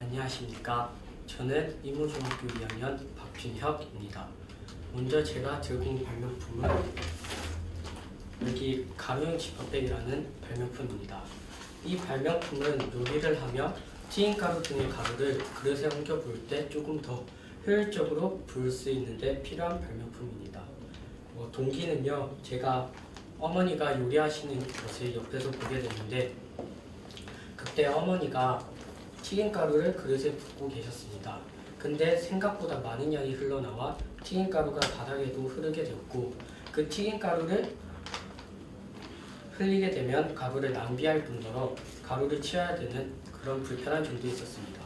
안녕하십니까. 저는 이무중학교 2학년 박준혁입니다. 먼저 제가 들고 온 발명품은 여기 가명 지퍼백이라는 발명품입니다. 이 발명품은 요리를 하며 튀김 가루 등의 가루를 그릇에 옮겨 부을 때 조금 더 효율적으로 부을 수 있는데 필요한 발명품입니다. 어, 동기는요, 제가 어머니가 요리하시는 것을 옆에서 보게 됐는데 그때 어머니가 튀김가루를 그릇에 붓고 계셨습니다. 근데 생각보다 많은 양이 흘러나와 튀김가루가 바닥에도 흐르게 되었고 그 튀김가루를 흘리게 되면 가루를 낭비할 뿐더러 가루를 치워야 되는 그런 불편한 점도 있었습니다.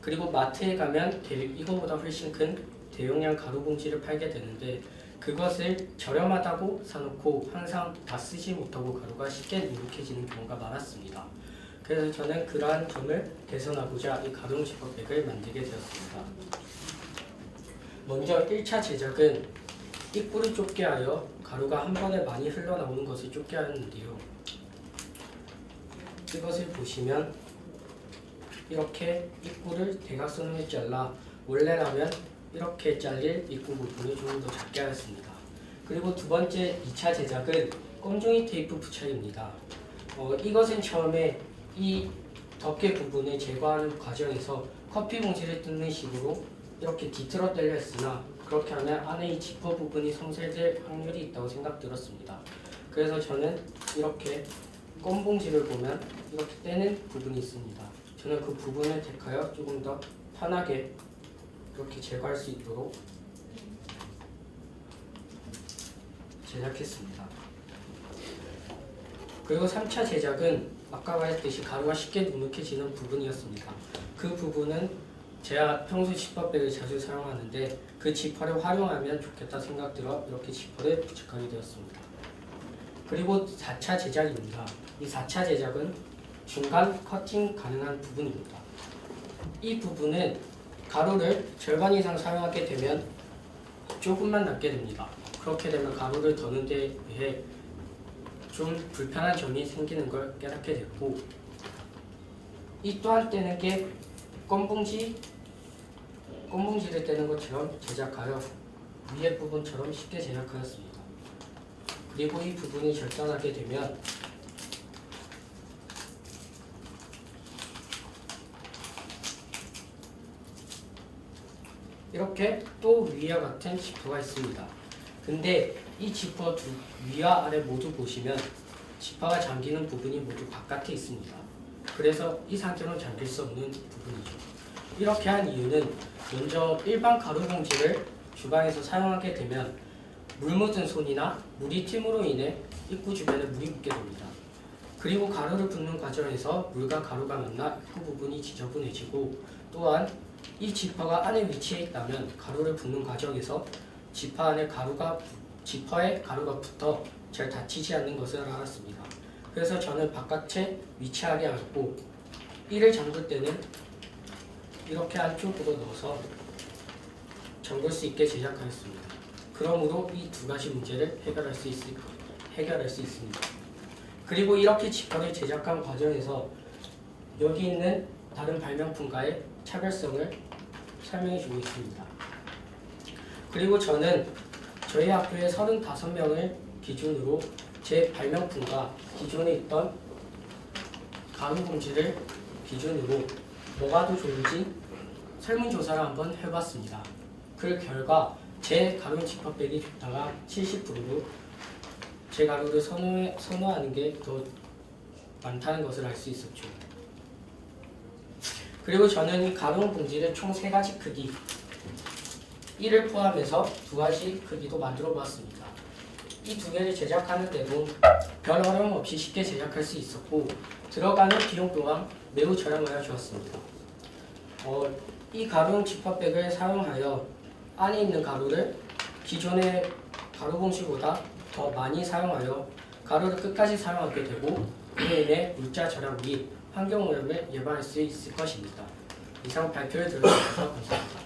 그리고 마트에 가면 대, 이거보다 훨씬 큰 대용량 가루 봉지를 팔게 되는데 그것을 저렴하다고 사놓고 항상 다 쓰지 못하고 가루가 쉽게 누룩해지는 경우가 많았습니다. 그래서 저는 그러한 점을 개선하고자 이 가동 지퍼백을 만들게 되었습니다. 먼저 1차 제작은 입구를 좁게 하여 가루가 한 번에 많이 흘러나오는 것을 좁게 하는데요. 이것을 보시면 이렇게 입구를 대각선으로 잘라 원래라면 이렇게 잘릴 입구 부분을 조금 더 작게 하였습니다. 그리고 두 번째 2차 제작은 껌종이 테이프 부착입니다. 어, 이것은 처음에 이 덮개 부분을 제거하는 과정에서 커피 봉지를 뜯는 식으로 이렇게 뒤틀어 했으나 그렇게 하면 안에 이 지퍼 부분이 성실될 확률이 있다고 생각 들었습니다. 그래서 저는 이렇게 껌 봉지를 보면 이렇게 떼는 부분이 있습니다. 저는 그 부분을 택하여 조금 더 편하게 이렇게 제거할 수 있도록 제작했습니다. 그리고 3차 제작은 아까 말했듯이 가루가 쉽게 눅눅해지는 부분이었습니다. 그 부분은 제가 평소 지퍼백을 자주 사용하는데 그 지퍼를 활용하면 좋겠다 생각들어 이렇게 지퍼를 부착하게 되었습니다. 그리고 4차 제작입니다. 이 4차 제작은 중간 커팅 가능한 부분입니다. 이 부분은 가루를 절반 이상 사용하게 되면 조금만 남게 됩니다. 그렇게 되면 가루를 더는 데 비해 좀 불편한 점이 생기는 걸 깨닫게 됐고 이 또한 떼는 게 껌봉지 껌봉지를 떼는 것처럼 제작하여 위에 부분처럼 쉽게 제작하였습니다. 그리고 이 부분이 절단하게 되면 이렇게 또 위와 같은 지퍼가 있습니다. 근데 이 지퍼 두 위와 아래 모두 보시면 지퍼가 잠기는 부분이 모두 바깥에 있습니다. 그래서 이 상태로는 잠길 수 없는 부분이죠. 이렇게 한 이유는 먼저 일반 가루 봉지를 주방에서 사용하게 되면 물 묻은 손이나 물이 튀므로 인해 입구 주변에 물이 묻게 됩니다. 그리고 가루를 붓는 과정에서 물과 가루가 만나 입구 부분이 지저분해지고 또한 이 지퍼가 안에 위치해 있다면 가루를 붓는 과정에서 지퍼 안에 가루가 지퍼에 가루가 붙어 잘 닫히지 않는 것을 알았습니다. 그래서 저는 바깥에 위치하게 하고 이를 잠글 때는 이렇게 안쪽으로 넣어서 잠글 수 있게 제작하였습니다. 그러므로 이 두 가지 문제를 해결할 수 있을 거 해결할 수 있습니다. 그리고 이렇게 지퍼를 제작한 과정에서 여기 있는 다른 발명품과의 차별성을 설명해 주고 있습니다. 그리고 저는 저희 학교에 35명을 기준으로 제 발명품과 기존에 있던 가루 봉지를 기준으로 뭐가 더 좋은지 설문조사를 한번 해봤습니다. 그 결과 제 가루 지퍼백이 좋다가 70%로 제 가루를 선호하는 게 더 많다는 것을 알 수 있었죠. 그리고 저는 이 가루 봉지를 총 세 가지 크기, 이를 포함해서 두 가지 크기도 만들어 보았습니다. 이 두 개를 제작하는데도 별 어려움 없이 쉽게 제작할 수 있었고 들어가는 비용 또한 매우 저렴하여 좋았습니다. 어, 이 가루용 지퍼백을 사용하여 안에 있는 가루를 기존의 가루 봉지보다 더 많이 사용하여 가루를 끝까지 사용하게 되고 이로 인해 물자 절약 및 환경 오염을 예방할 수 있을 것입니다. 이상 발표를 들어주셔서 감사합니다.